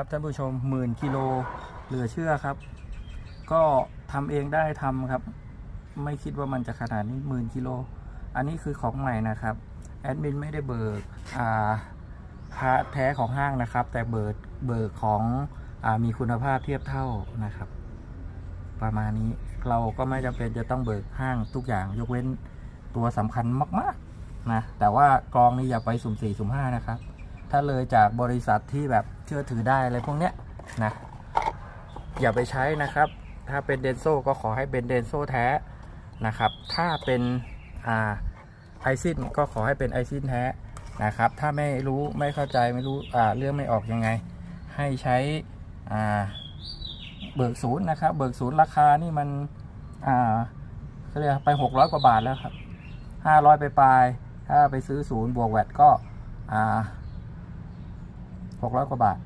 ครับท่านผู้ชมหมื่นกิโลเหลือเชื่อครับ ก็ทำเองได้ทำครับ ไม่คิดว่ามันจะขนาดนี้หมื่นกิโล อันนี้คือของใหม่นะครับแอดมินไม่ได้เบิกอ่าพระแท้ของห้างนะครับ แต่เบิกเบิกของอามีคุณภาพเทียบเท่านะครับ ประมาณนี้เราก็ไม่จำเป็นจะต้องเบิกห้างทุกอย่างยกเว้นตัวสำคัญมาก ๆนะแต่ว่ากรองนี่อย่าไปสุ่มสี่สุ่มห้านะครับ ถ้าเลยจากบริษัทที่แบบเชื่อถือได้อะไรพวกเนี้ยนะอย่าไปใช้นะครับ ถ้าเป็นเดนโซก็ขอให้เป็นเดนโซแท้นะครับ ถ้าเป็นอ่าไอซินก็ขอให้เป็นไอซินแท้นะครับ ถ้าไม่รู้ไม่เข้าใจไม่รู้อ่าเรื่องไม่ออกยังไง ให้ใช้อ่าเบิกศูนย์นะครับเบิกศูนย์ราคานี่มันอ่าเขาเรียกไปหกร้อยกว่าบาทแล้วครับห้าร้อยไปปลาย ถ้าไปซื้อศูนย์บวกแวดก็อ่า 600 กว่าบาท